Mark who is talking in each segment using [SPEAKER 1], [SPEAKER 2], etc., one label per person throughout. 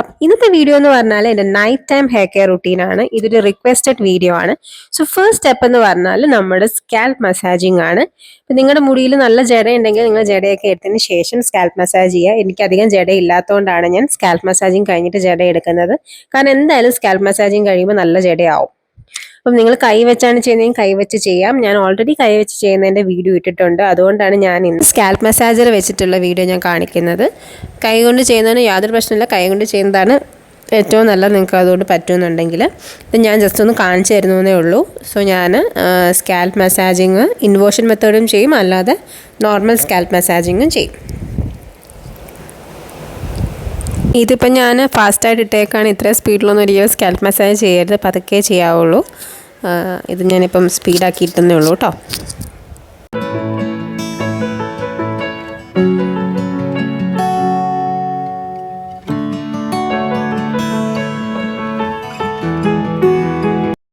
[SPEAKER 1] അപ്പം ഇന്നത്തെ വീഡിയോ എന്ന് പറഞ്ഞാൽ എന്റെ നൈറ്റ് ടൈം ഹെയർ കെയർ റുട്ടീനാണ് ഇതൊരു റിക്വസ്റ്റഡ് വീഡിയോ ആണ്. സോ ഫസ്റ്റ് സ്റ്റെപ്പ് എന്ന് പറഞ്ഞാൽ നമ്മുടെ സ്കാൽപ്പ് മസാജിങ് ആണ്. ഇപ്പം നിങ്ങളുടെ മുടിയിൽ നല്ല ജട ഉണ്ടെങ്കിൽ നിങ്ങൾ ജടയൊക്കെ എടുത്തതിന് ശേഷം സ്കാൽപ്പ് മസാജ് ചെയ്യുക. എനിക്ക് അധികം ജട ഇല്ലാത്തതുകൊണ്ടാണ് ഞാൻ സ്കാൽപ്പ് മസാജിങ് കഴിഞ്ഞിട്ട് ജട എടുക്കുന്നത് കാരണം എന്തായാലും സ്കാൽപ്പ് മസാജിങ് കഴിയുമ്പോൾ നല്ല ജടയാവും. അപ്പം നിങ്ങൾ കൈ വെച്ചാണ് ചെയ്യുന്നതെങ്കിൽ കൈ വെച്ച് ചെയ്യാം. ഞാൻ ഓൾറെഡി കൈ വെച്ച് ചെയ്യുന്നതിന്റെ വീഡിയോ ഇട്ടിട്ടുണ്ട്. അതുകൊണ്ടാണ് ഞാൻ ഇന്ന് സ്കാൽപ്പ് മസാജർ വെച്ചിട്ടുള്ള വീഡിയോ ഞാൻ കാണിക്കുന്നത്. കൈ കൊണ്ട് ചെയ്യുന്നതിന് യാതൊരു പ്രശ്നമില്ല. കൈ കൊണ്ട് ചെയ്യുന്നതാണ് ഏറ്റവും നല്ലത്. നിങ്ങൾക്ക് അതുകൊണ്ട് പറ്റുമെന്നുണ്ടെങ്കിൽ. ഇത് ഞാൻ ജസ്റ്റ് ഒന്ന് കാണിച്ചു തരുന്നതേ ഉള്ളൂ. സോ ഞാൻ സ്കാൽപ്പ് മസാജിങ് ഇൻവോഷൻ മെത്തേഡും ചെയ്യും. അല്ലാതെ നോർമൽ സ്കാൽപ്പ് മസാജിങ്ങും ചെയ്യും. ഇതിപ്പോൾ ഞാൻ ഫാസ്റ്റായിട്ട് ഇട്ടേക്കാണ്. ഇത്ര സ്പീഡിലൊന്നും ഒരിക്കലും സ്കാൽപ്പ് മസാജ് ചെയ്യരുത്. പതുക്കെ ചെയ്യാവുള്ളൂ. ഇത് ഞാനിപ്പം സ്പീഡാക്കി ഇട്ടുന്നേ ഉള്ളൂ കേട്ടോ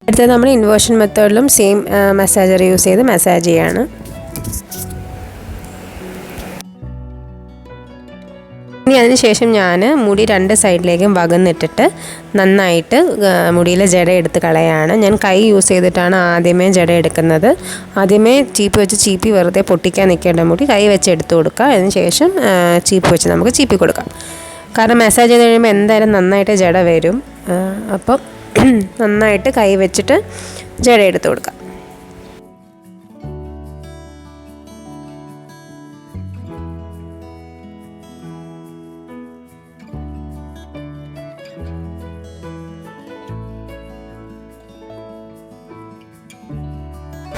[SPEAKER 1] അടുത്തത് നമ്മൾ ഇൻവേർഷൻ മെത്തേഡിലും സെയിം മസാജർ യൂസ് ചെയ്ത് മസാജ് ചെയ്യാണ്. ഇനി അതിനുശേഷം ഞാൻ മുടി രണ്ട് സൈഡിലേക്കും വകന്നിട്ടിട്ട് നന്നായിട്ട് മുടിയിലെ ജട എടുത്ത് കളയാണ്. ഞാൻ കൈ യൂസ് ചെയ്തിട്ടാണ് ആദ്യമേ ജട എടുക്കുന്നത്. ആദ്യമേ ചീപ്പ് വെച്ച് ചീപ്പി വെറുതെ പൊട്ടിക്കാൻ നിൽക്കേണ്ട മുടി കൈ വെച്ച് എടുത്തു കൊടുക്കുക. അതിനുശേഷം ശേഷം ചീപ്പ് വെച്ച് നമുക്ക് ചീപ്പി കൊടുക്കാം. കാരണം മസാജ് ചെയ്ത് കഴിയുമ്പോൾ എന്തായാലും നന്നായിട്ട് ജട വരും. അപ്പം നന്നായിട്ട് കൈ വെച്ചിട്ട് ജട എടുത്ത് കൊടുക്കാം.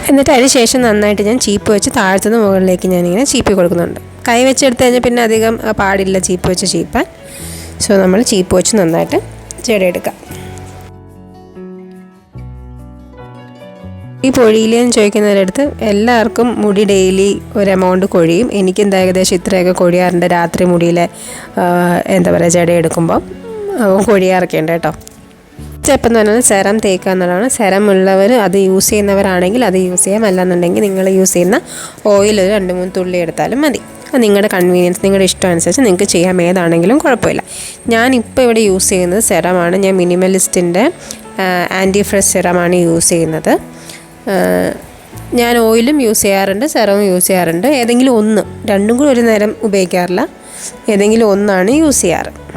[SPEAKER 1] എന്നിട്ട് അതിന് ശേഷം നന്നായിട്ട് ഞാൻ ചീപ്പ് വെച്ച് താഴ്ത്തുന്ന മുകളിലേക്ക് ഞാനിങ്ങനെ ചീപ്പി കൊടുക്കുന്നുണ്ട്. കൈ വെച്ചെടുത്ത് കഴിഞ്ഞാൽ പിന്നെ അധികം പാടില്ല ചീപ്പ് വെച്ച് ചീപ്പാൻ. സോ നമ്മൾ ചീപ്പ് വെച്ച് നന്നായിട്ട് ചെടിയെടുക്കാം. ഈ പൊഴിയിലെന്ന് ചോദിക്കുന്നവരടുത്ത് എല്ലാവർക്കും മുടി ഡെയിലി ഒരു എമൗണ്ട് കൊഴിയും. എനിക്കെന്താ ഏകദേശം ഇത്രയൊക്കെ കൊഴിയാറുണ്ട്. രാത്രി മുടിയിലെ എന്താ പറയുക ജട എടുക്കുമ്പോൾ കൊഴിയാറൊക്കെ ഉണ്ട് കേട്ടോ. സ്റ്റെപ്പ് എന്ന് പറയുന്നത് സെറം തേക്കുക എന്നുള്ളതാണ്. സെറം ഉള്ളവർ അത് യൂസ് ചെയ്യുന്നവരാണെങ്കിൽ അത് യൂസ് ചെയ്യാം. അല്ലാന്നുണ്ടെങ്കിൽ നിങ്ങൾ യൂസ് ചെയ്യുന്ന ഓയിൽ ഒരു രണ്ട് മൂന്ന് തുള്ളി എടുത്താലും മതി. അത് നിങ്ങളുടെ കൺവീനിയൻസ് നിങ്ങളുടെ ഇഷ്ടം അനുസരിച്ച് നിങ്ങൾക്ക് ചെയ്യാം. ഏതാണെങ്കിലും കുഴപ്പമില്ല. ഞാനിപ്പോൾ ഇവിടെ യൂസ് ചെയ്യുന്നത് സെറമാണ് ഞാൻ മിനിമലിസ്റ്റിന്റെ ആന്റി ഫ്രഷ് സെറമാണ് യൂസ് ചെയ്യുന്നത്. ഞാൻ ഓയിലും യൂസ് ചെയ്യാറുണ്ട് സെറവും യൂസ് ചെയ്യാറുണ്ട്. ഏതെങ്കിലും ഒന്ന് രണ്ടും കൂടി ഒരു നേരം ഉപയോഗിക്കാറില്ല. ഏതെങ്കിലും ഒന്നാണ് യൂസ് ചെയ്യാറ്.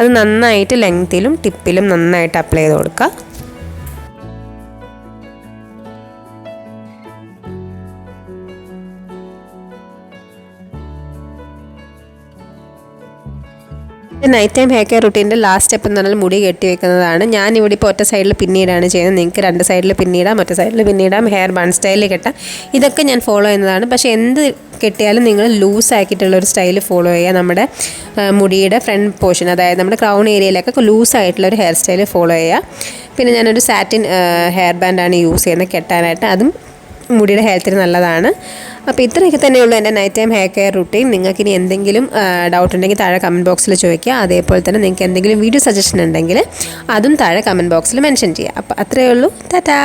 [SPEAKER 1] അത് നന്നായിട്ട് ലെങ്ത്തിലും ടിപ്പിലും നന്നായിട്ട് അപ്ലൈ ചെയ്ത് കൊടുക്കുക. നൈറ്റ് ടൈം ഹെയർ കെയർ റുട്ടീന്റെ ലാസ്റ്റ് സ്റ്റെപ്പ് എന്ന് പറഞ്ഞാൽ മുടി കെട്ടി വെക്കുന്നതാണ്. ഞാൻ ഇവിടെ ഇപ്പോൾ ഒറ്റ സൈഡിൽ പിന്നീടാണ് ചെയ്യുന്നത്. നിങ്ങൾക്ക് രണ്ട് സൈഡിൽ പിന്നീടാം മറ്റേ സൈഡിൽ പിന്നീടാം ഹെയർ ബൺ സ്റ്റൈലിൽ കെട്ടാം. ഇതൊക്കെ ഞാൻ ഫോളോ ചെയ്യുന്നതാണ്. പക്ഷേ എന്ത് കെട്ടിയാലും നിങ്ങൾ ലൂസ് ആക്കിയിട്ടുള്ള ഒരു സ്റ്റൈൽ ഫോളോ ചെയ്യുക. നമ്മുടെ മുടിയുടെ ഫ്രണ്ട് പോർഷൻ അതായത് നമ്മുടെ ക്രൗൺ ഏരിയയിലൊക്കെ ലൂസ് ആയിട്ടുള്ള ഒരു ഹെയർ സ്റ്റൈൽ ഫോളോ ചെയ്യുക. പിന്നെ ഞാനൊരു സാറ്റിൻ ഹെയർ ബാൻഡാണ് യൂസ് ചെയ്യുന്നത് കെട്ടാനായിട്ട്. അതും മുടിയുടെ ഹെൽത്തിന് നല്ലതാണ്. അപ്പോൾ ഇത്രയൊക്കെ തന്നെയുള്ളൂ എന്റെ night time hair care routine നിങ്ങൾക്ക് ഇനി എന്തെങ്കിലും ഡൗട്ട് ഉണ്ടെങ്കിൽ താഴെ കമന്റ് ബോക്സിൽ ചോദിക്കുക. അതേപോലെ തന്നെ നിങ്ങൾക്ക് എന്തെങ്കിലും വീഡിയോ സജഷൻ ഉണ്ടെങ്കിൽ അതും താഴെ കമന്റ് ബോക്സിൽ മെൻഷൻ ചെയ്യുക. അപ്പോൾ അത്രയേ ഉള്ളൂ. ടാറ്റാ